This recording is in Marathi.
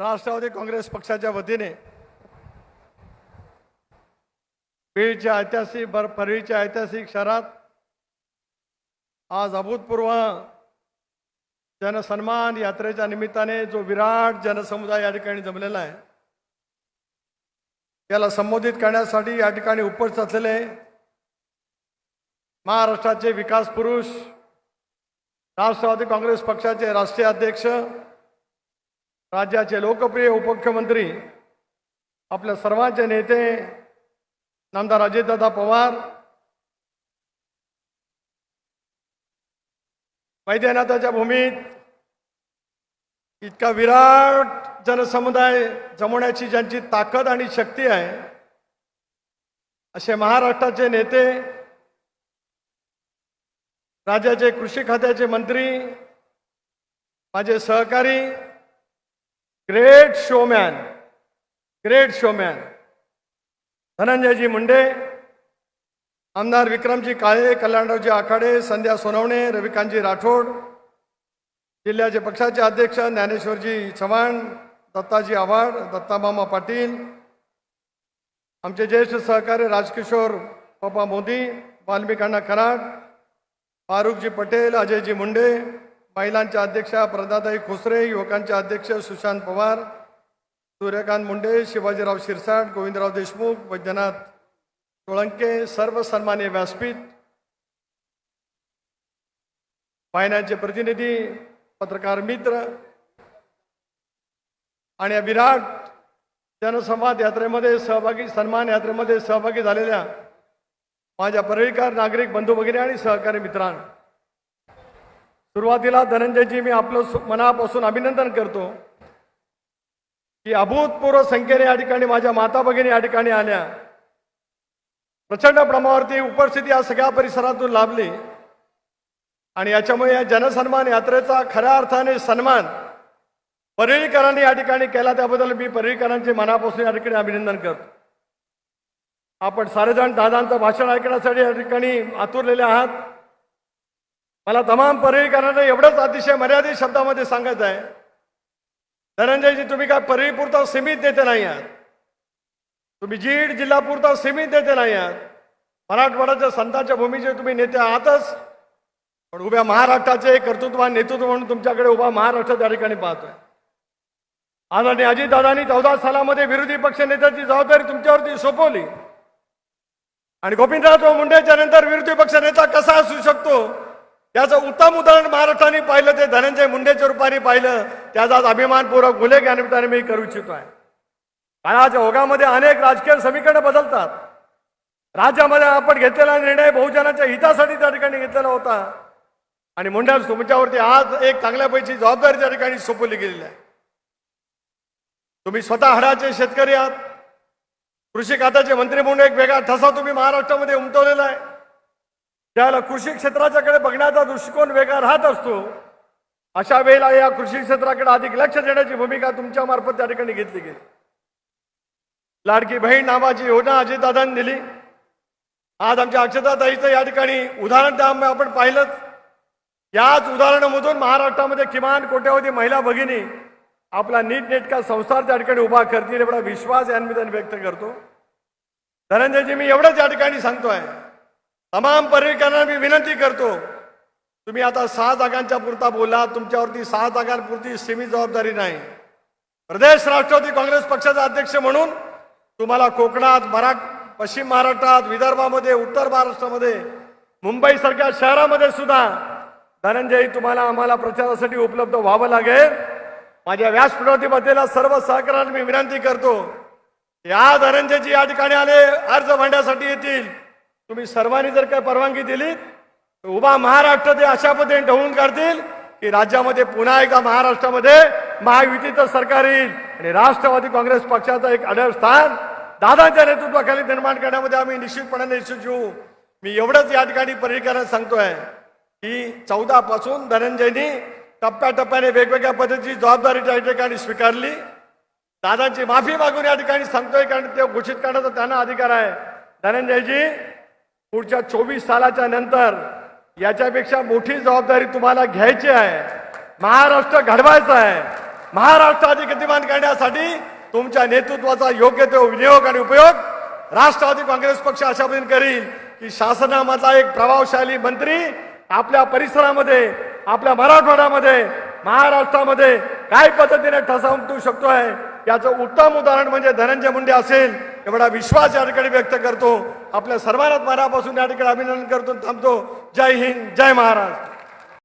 राष्ट्रवादी काँग्रेस पक्षाच्या वतीने बीडच्या ऐतिहासिक बर परळीच्या ऐतिहासिक शहरात आज अभूतपूर्व जनसन्मान यात्रेच्या निमित्ताने जो विराट जनसमुदाय या ठिकाणी जमलेला आहे त्याला संबोधित करण्यासाठी या ठिकाणी उपस्थित असलेले महाराष्ट्राचे विकास पुरुष राष्ट्रवादी काँग्रेस पक्षाचे राष्ट्रीय अध्यक्ष राज्याचे लोकप्रिय उपमुख्यमंत्री आपल्या सर्वांचे नेते नामदार अजितदादा पवार वैद्यनाथाच्या भूमीत इतका विराट जनसमुदाय जमवण्याची ज्यांची ताकद आणि शक्ती आहे असे महाराष्ट्राचे नेते राज्याचे कृषी खात्याचे मंत्री माझे सहकारी great showman great showman Dhananjayji Munde आमदार विक्रमजी काळे कल्याणरावजी आखाडे संध्या सोनवणे रविकांतजी राठोड जिल्ह्याचे पक्षाचे अध्यक्ष ज्ञानेश्वरजी चव्हाण दत्ताजी आव्हाड दत्तामामा पाटील आमचे ज्येष्ठ सहकारी राजकिशोर पप्पा मोदी वाल्मिकांना कराड फारुखजी पटेल अजयजी मुंडे महिलांच्या अध्यक्षा प्रदाताई खोसरे युवकांच्या अध्यक्ष सुशांत पवार सूर्यकांत मुंडे शिवाजीराव शिरसाट गोविंदराव देशमुख वैद्यनाथ सोळंके सर्व सन्मान्य व्यासपीठ वाहिन्यांचे प्रतिनिधी पत्रकार मित्र आणि या विराट जनसंवाद यात्रेमध्ये सहभागी सन्मान यात्रेमध्ये सहभागी झालेल्या माझ्या परळीकर नागरिक बंधू भगिनी आणि सहकारी मित्रांनो. सुरुवातीला धनंजयजी मी आपलं मनापासून अभिनंदन करतो की अभूतपूर्व संख्येने या ठिकाणी माझ्या माता भगिनी या ठिकाणी आल्या. प्रचंड प्रमाणावरती उपस्थिती या सगळ्या परिसरातून लाभली. आणि याच्यामुळे या जनसन्मान यात्रेचा खऱ्या अर्थाने सन्मान परळीकरांनी या ठिकाणी केला त्याबद्दल मी परळीकरांचे मनापासून या ठिकाणी अभिनंदन करतो. आपण सारेजण दादांचं भाषण ऐकण्यासाठी या ठिकाणी आतुरलेले आहात. मला तमाम परळीकरांना एवढंच अतिशय मर्यादित शब्दामध्ये सांगायचं आहे. धनंजयजी तुम्ही काय परळीपुरता सीमित देते नाही आहात? तुम्ही जीड जिल्हापुरता सीमित देते नाही आहात? मराठवाड्याच्या संतांच्या भूमीचे तुम्ही नेते आहातच. पण उभ्या महाराष्ट्राचे कर्तृत्वान नेतृत्व म्हणून तुमच्याकडे उभा महाराष्ट्र त्या ठिकाणी पाहतोय. आदरणीय अजितदादांनी चौदा सालामध्ये विरोधी पक्ष नेत्याची जबाबदारी तुमच्यावरती सोपवली. आणि गोविंदराव मुंडेच्या नंतर विरोधी पक्ष नेता कसा असू शकतो? त्याचं उत्तम उदाहरण महाराष्ट्राने पाहिलं ते धनंजय मुंडेच्या रूपाने पाहिलं. त्याचा आज अभिमानपूर्वक गुन्हे या मी करू इच्छितो आहे. काळाच्या ओघामध्ये अनेक राजकीय समीकरणं बदलतात. राज्यामध्ये आपण घेतलेला निर्णय बहुजनाच्या हितासाठी त्या ठिकाणी घेतलेला होता. आणि मुंड्या तुमच्यावरती आज एक चांगल्यापैकी जबाबदारी त्या ठिकाणी सोपवली गेलेली आहे. तुम्ही स्वतः हडाचे शेतकरी आहात. कृषी खात्याचे मंत्री म्हणून एक वेगळा ठसा तुम्ही महाराष्ट्रामध्ये उमटवलेला आहे. त्याला कृषी क्षेत्राच्याकडे बघण्याचा दृष्टिकोन वेगळा राहत असतो अशा वेळेला या कृषी क्षेत्राकडे अधिक लक्ष देण्याची भूमिका तुमच्या मार्फत त्या ठिकाणी घेतली गेली. लाडकी बहीण नावाची योजना अजितदादांनी दिली. आज आमच्या अक्षताताईचं या ठिकाणी उदाहरण त्या आपण पाहिलंच. याच उदाहरणामधून महाराष्ट्रामध्ये किमान कोट्यावधी महिला भगिनी आपला नीटनेटका संसार त्या ठिकाणी उभा करतील एवढा विश्वास यांनी निमित्ताने व्यक्त करतो. धनंजयजी मी एवढंच या ठिकाणी सांगतोय. तमाम पर्यटकांना मी विनंती करतो तुम्ही आता सहा जागांच्या पुरता बोला तुमच्यावरती सहा जागांपुरती सीमित जबाबदारी नाही. प्रदेश राष्ट्रवादी काँग्रेस पक्षाचा अध्यक्ष म्हणून तुम्हाला कोकणात मराठ पश्चिम महाराष्ट्रात विदर्भामध्ये उत्तर महाराष्ट्रामध्ये मुंबईसारख्या शहरामध्ये सुद्धा धनंजय तुम्हाला आम्हाला प्रचारासाठी उपलब्ध व्हावं लागेल. माझ्या व्यासपीठावरती बसलेल्या सर्व सहकार्यांना मी विनंती करतो या धनंजयजी या ठिकाणी आले अर्ज मांडण्यासाठी येतील. तुम्ही सर्वांनी जर काही परवानगी दिली तर उभा महाराष्ट्र ते अशा पद्धतीने ढवळून काढतील की राज्यामध्ये पुन्हा एकदा महाराष्ट्रामध्ये महायुतीचं सरकार येईल आणि राष्ट्रवादी काँग्रेस पक्षाचं एक अडळ स्थान दादांच्या नेतृत्वाखाली निर्माण करण्यामध्ये आम्ही निश्चितपणाने यशस्वी घेऊ मी एवढंच या ठिकाणी परिकरण सांगतोय की चौदा पासून धनंजयनी टप्प्याटप्प्याने वेगवेगळ्या पद्धतीची जबाबदारी त्या ठिकाणी स्वीकारली. दादांची माफी मागून या ठिकाणी सांगतोय कारण ते घोषित करण्याचा त्यांना अधिकार आहे. धनंजयजी पुढच्या चोवीस सालाच्या नंतर याच्यापेक्षा मोठी जबाबदारी तुम्हाला घ्यायची आहे. महाराष्ट्र घडवायचा आहे. महाराष्ट्र अधिक गतिमान करण्यासाठी तुमच्या नेतृत्वाचा योग्य तो विनियोग आणि उपयोग राष्ट्रवादी काँग्रेस पक्ष अशा पद्धतीने करील की शासनामधला एक प्रभावशाली मंत्री आपल्या परिसरामध्ये आपल्या मराठवाड्यामध्ये महाराष्ट्रामध्ये काय पद्धतीने ठसा उमटू शकतोय? याचं उत्तम उदाहरण म्हणजे धनंजय मुंडे असेल. एवढा विश्वास या ठिकाणी व्यक्त करतो. आपल्या सर्वांनाच मनापासून या ठिकाणी अभिनंदन करतो थांबतो. जय हिंद जय महाराष्ट्र.